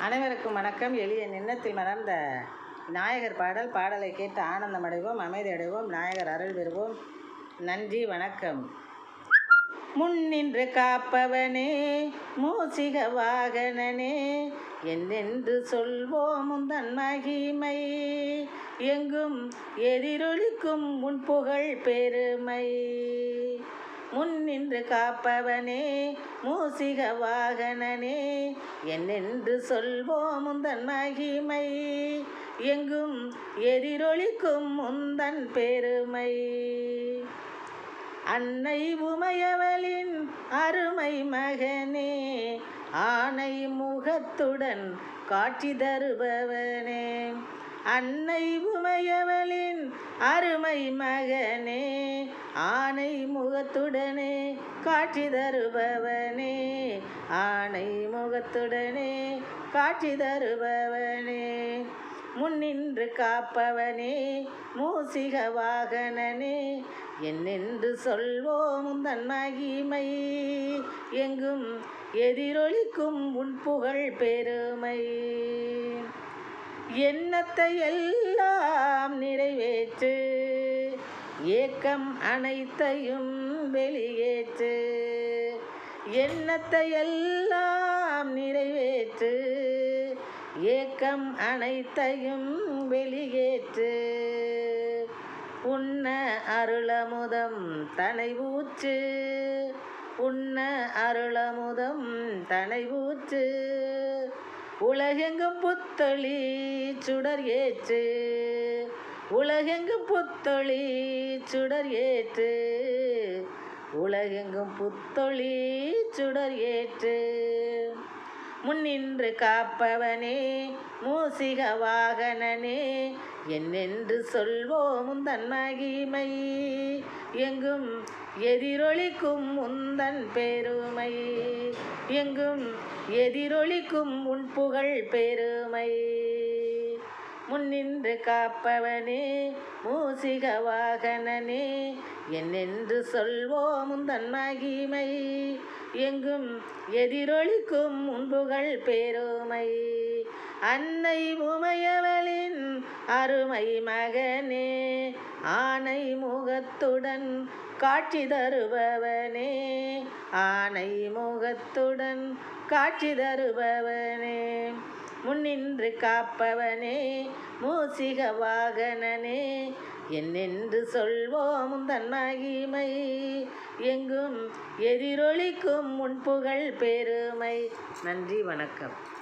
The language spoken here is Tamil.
அனைவருக்கும் வணக்கம். எளிய நின்னத்தில் மலர்ந்த நாயகர் பாடல் பாடலை கேட்டு ஆனந்தம் அடைவோம் அமைதி அடைவோம் நாயகர் அருள் பெறுவோம். நன்றி வணக்கம். முன்னின்று காப்பவனே மூசிக வாகனனே என்னென்று சொல்வோம் தன் மகிமை? எங்கும் எதிரொலிக்கும் உன் புகழ் பெருமை. முன்னின்று காப்பவனே மூசிக வாகனனே. என்னென்று சொல்வோம் முந்தன் மகிமை? எங்கும் எதிரொலிக்கும் முந்தன் பெருமை. அன்னை உமையவளின் அருமை மகனே ஆனை முகத்துடன் காட்சி தருபவனே. அன்னை உமையவளின் அருமை மகனே ஆனை முகத்துடனே காட்சி தருபவனே ஆனை முகத்துடனே காட்சி தருபவனே. முன்னின்று காப்பவனே மூசிக வாகனனே என்னென்று சொல்வோம் தன் மகிமை. எங்கும் எதிரொலிக்கும் உன் புகழ் பெருமை. எண்ணத்தை எல்லாம் நிறைவேற்று. ஏக்கம் அனைத்தையும் வெளியேற்று. எண்ணத்தை எல்லாம் நிறைவேற்று. ஏக்கம் அனைத்தையும் வெளியேற்று. உன்ன அருளமுதம் தனை ஊற்று. உண்ண அருளமுதம் தனை ஊற்று. உலகெங்கும் புத்தொளி சுடர் ஏற்று உலகெங்கும் புத்தொளி சுடர் ஏற்று உலகெங்கும் புத்தொளி சுடர் ஏற்று. முன்னின்று காப்பவனே மூசிக வாகனனே. என்னென்று சொல்வோம் உந்தன் மகிமை? எங்கும் எதிரொலிக்கும் உந்தன் பெருமை? எங்கும் எதிரொலிக்கும் உன் புகழ் பெருமை? முன்னின்று காப்பவனே மூசிக வாகனனே. என்னென்று சொல்வோம் முந்தன் மகிமை. எங்கும் எதிரொலிக்கும் முன்புகள் பெருமை. அன்னை உமையவளின் அருமை மகனே ஆனை முகத்துடன் காட்சி தருபவனே. ஆனை முகத்துடன் காட்சி தருபவனே. நின்று காப்பவனே மூசிக வாகனனே. என்னென்று சொல்வோம் தன் மகிமை எங்கும் எதிரொலிக்கும் உன் புகழ் பெருமை. நன்றி வணக்கம்.